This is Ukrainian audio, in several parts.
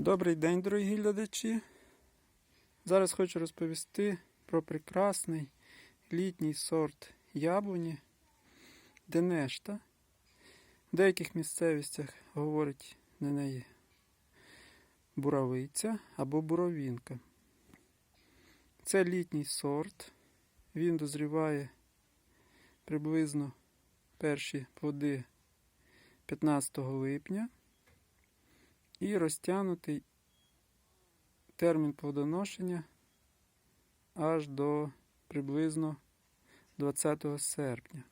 Добрий день, дорогі глядачі. Зараз хочу розповісти про прекрасний літній сорт яблуні Денешта. В деяких місцевостях говорять на неї буравиця або буровінка. Це літній сорт. Він дозріває приблизно перші плоди 15 липня і розтягнутий термін плодоношення аж до приблизно 20 серпня,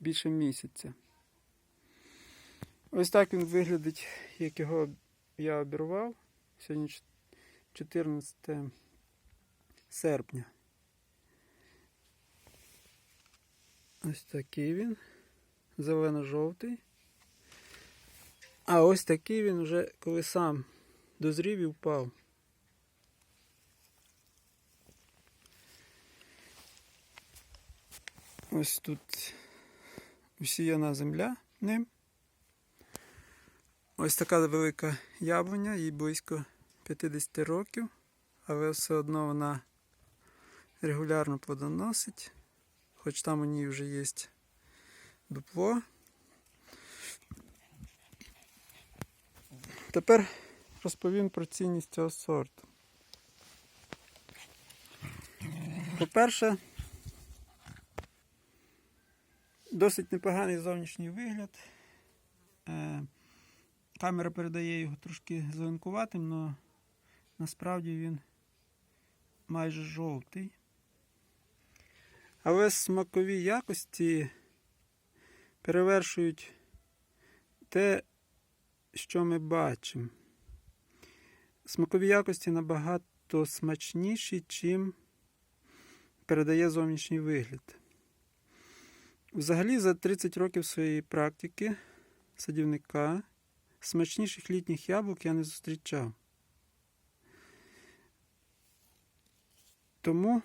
більше місяця. Ось так він виглядить, як його я обірвав. Сьогодні 14 серпня. Ось такий він. Зелено-жовтий. А ось такий він вже коли сам дозрів і впав. Ось тут усіяна земля ним. Ось така велика яблуня, їй близько 50 років, але все одно вона регулярно плодоносить, хоч там у ній вже є дупло. Тепер розповім про цінність цього сорту. По-перше, досить непоганий зовнішній вигляд. Е, Камера передає його трошки зеленкуватим, але насправді він майже жовтий. Але смакові якості перевершують те, що ми бачимо. Смакові якості набагато смачніші, чим передає зовнішній вигляд. Взагалі, за 30 років своєї практики садівника смачніших літніх яблук я не зустрічав. Тому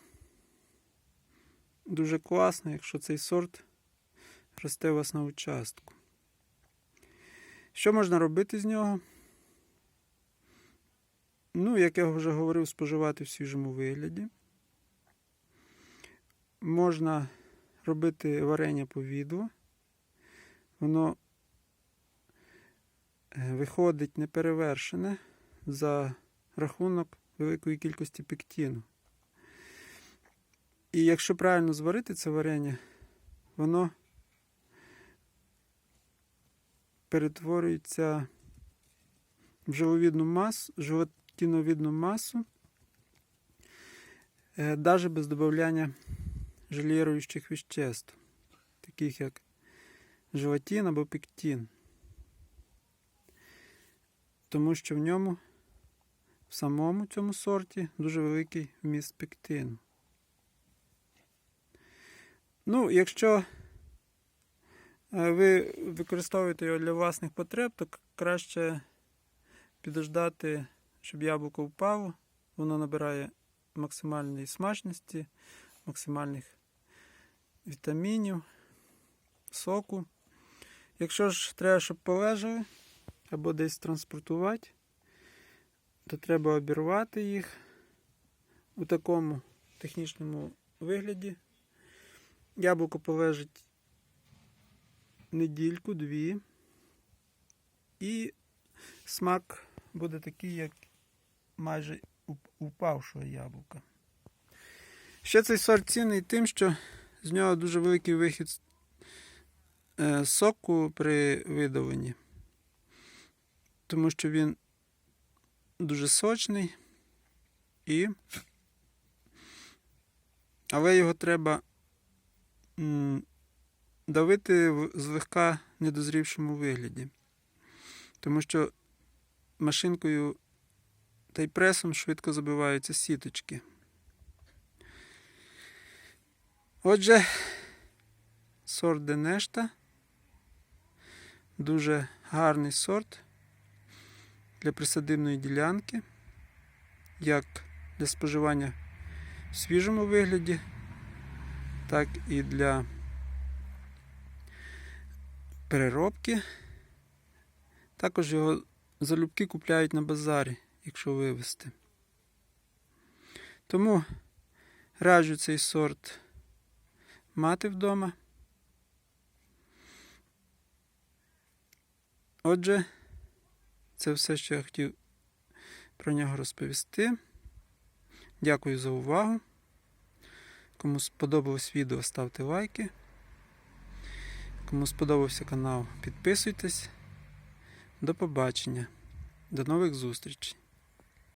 дуже класно, якщо цей сорт росте у вас на участку. Що можна робити з нього? Ну, як я вже говорив, споживати в свіжому вигляді. Можна робити варення по віду. Воно е, виходить неперевершене за рахунок великої кількості пектіну. І якщо правильно зварити це варення, воно перетворюється в жиловідну масу, желатиновідну масу, навіть без додавання желіруючих веществ, таких як желатин або пектин. Тому що в ньому, в самому цьому сорті, дуже великий вміст пектину. Ну, якщо ви використовуєте його для власних потреб, то краще підождати, щоб яблуко впало. Воно набирає максимальної смачності, максимальних вітамінів, соку. Якщо ж треба, щоб полежали або десь транспортувати, то треба обірвати їх у такому технічному вигляді. Яблуко полежить недільку, дві. І смак буде такий, як майже упавшого яблука. Ще цей сорт цінний тим, що з нього дуже великий вихід е, соку при видавленні, тому що він дуже сочний і але його треба давити в злегка недозрівшому вигляді. Тому що машинкою та й пресом швидко забиваються сіточки. Отже, сорт Денешта. Дуже гарний сорт для присадибної ділянки, як для споживання в свіжому вигляді, так і для переробки. Також його залюбки купляють на базарі, якщо вивезти. Тому раджу цей сорт мати вдома. Отже, це все, що я хотів про нього розповісти. Дякую за увагу. Кому сподобалось відео, ставте лайки. Кому сподобався канал, підписуйтесь. До побачення. До нових зустрічей.